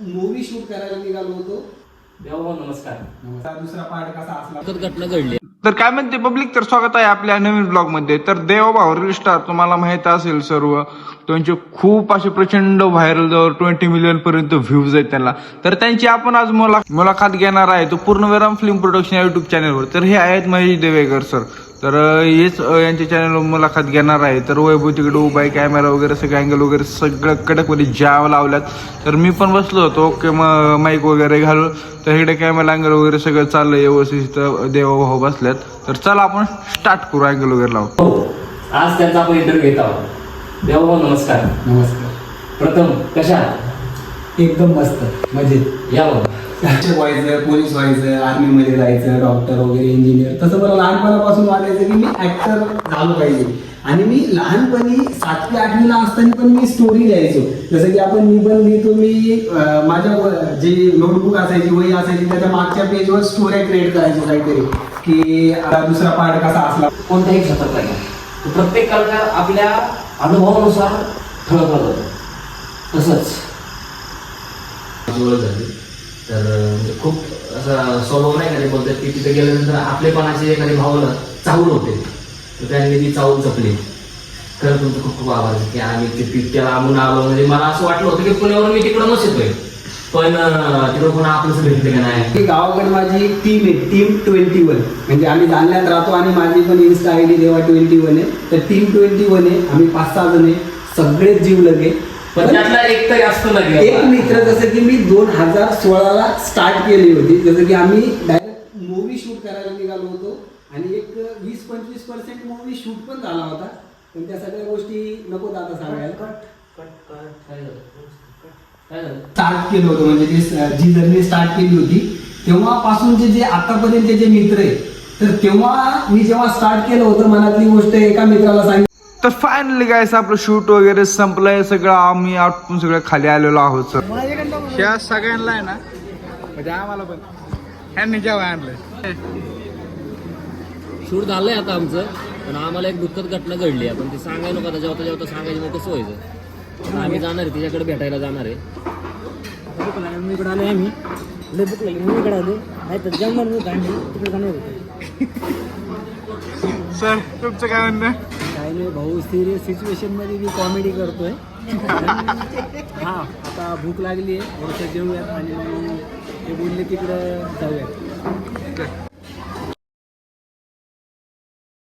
Movie shoot करायला निघालो होतो. देवा नमस्कार. दुसरा पार्ट कसा असला? घटना घडली. तर काय म्हणते पब्लिक तर स्वागत आहे आपल्या नवीन ब्लॉगमध्ये. तर देवभाव रील स्टार तुम्हाला माहीत असेल सर्व त्यांचे खूप असे प्रचंड व्हायरल जवळ ट्वेंटी मिलियन पर्यंत व्ह्यूज आहेत त्यांना. तर त्यांची आपण आज मुला मुलाखत घेणार आहे. तो पूर्णविराम फिल्म प्रोडक्शन या युट्यूब चॅनलवर तर हे आहेत महेश देवेकर सर तर हेच यांच्या चॅनलवर मुलाखत घेणार आहे. तर वैभव तिकडे उभा आहे कॅमेरा वगैरे सगळे अँगल वगैरे सगळं कडकमध्ये जाव लावल्यात. तर मी पण बसलो होतो की मग माईक वगैरे घालून. तर इकडे कॅमेरा अँगल वगैरे सगळं चाललंय व्यवस्थित देवाभाऊ बसल्यात तर चला आपण स्टार्ट करू अँगल वगैरे लावून. हो आज त्यांचा आपण इंटरव्ह्यू घेत आहोत. देवा नमस्कार. नमस्कार. प्रथम कशा एकदम मस्त मजेत. या व्हायचं पोलीस व्हायचं आर्मी मध्ये जायचं डॉक्टर वगैरे इंजिनियर तसं मला लहानपणापासून वाटायचं की मी ऍक्टर झालो पाहिजे. आणि मी लहानपणी सातवी आठवीला असताना पण मी स्टोरी लिहायचो. जसं की आपण निबंध लिहितो मी माझ्या जी नोटबुक असायची वही असायची त्याच्या मागच्या पेजवर स्टोऱ्या क्रिएट करायचो काहीतरी. की आता दुसरा पार्ट कसा असला. कोणत्याही क्षेत्रात तो प्रत्येक कलाकार आपल्या अनुभवानुसार ठळक जातो तसंच. झाली. तर म्हणजे खूप असा स्वभाव नाही का ते बोलतात की तिथे गेल्यानंतर आपलेपणाचे एखादी भावना चाहूल होते. तर त्यांनी ती चाहूल जपली. खरं तुमचं खूप खूप आभार की आम्ही तिथे त्याला आम्ही आलो. म्हणजे मला असं वाटलं होतं की पुण्यावर मी तिकडं नस येतोय. पण अं, तिकडं पुन्हा आपलंच भेटलं का नाही? गावाकडे माझी एक टीम आहे टीम ट्वेंटी वन म्हणजे आम्ही जालन्यात राहतो आणि माझी पण Insta I D Deva twenty one आहे. तर टीम ट्वेंटी वन आहे. आम्ही पाच सहा जण आहे. सगळेच जीव लगे पण त्यातला एक तरी असतो ना की एक बाबा. मित्र जसं की मी दोन हजार सोळाला स्टार्ट केली होती जसं की आम्ही डायरेक्ट मूवी शूट करायला निघालो होतो आणि एक वीस पंचवीस पर्सेंट मूवी शूट पण झाला होता. पण त्या सगळ्या गोष्टी नको आता सांगायला? काय झालं? स्टार्ट केलं होतं म्हणजे ते स- जी जर्नी स्टार्ट केली होती तेव्हापासूनचे जे आतापर्यंत जे मित्र आहे तर तेव्हा मी जेव्हा स्टार्ट केलं होतं मनातली गोष्ट एका मित्राला सांगितली. तर फायनली काय आपलं शूट वगैरे संपलंय. सगळं आम्ही आटपून सगळं खाली आलेलो आहोत सर ह्या सगळ्यांना आहे ना म्हणजे आम्हाला पण. ह्यांनी जेव्हा आणलंय. शूट झालंय आता आमचं पण आम्हाला एक दुःखद घटना घडली आहे. पण ती सांगायला नको आता जेव्हा जेव्हा सांगायची मग कसं व्हायचं? आम्ही जाणार आहे तिच्याकडे भेटायला जाणार आहे. मी इकडे आले आम्ही लय भूक लागली मी इकडे आले नाही तर जंगल तिकडे जाणार होते सर तुमचं काय म्हणणं? काय नाही भाऊ सिरियस सिच्युएशनमध्ये मी कॉमेडी करतोय. हा आता भूक लागली आहे थोडंसं जेवूयात आणि ते बोलले तिकडं जाऊयात.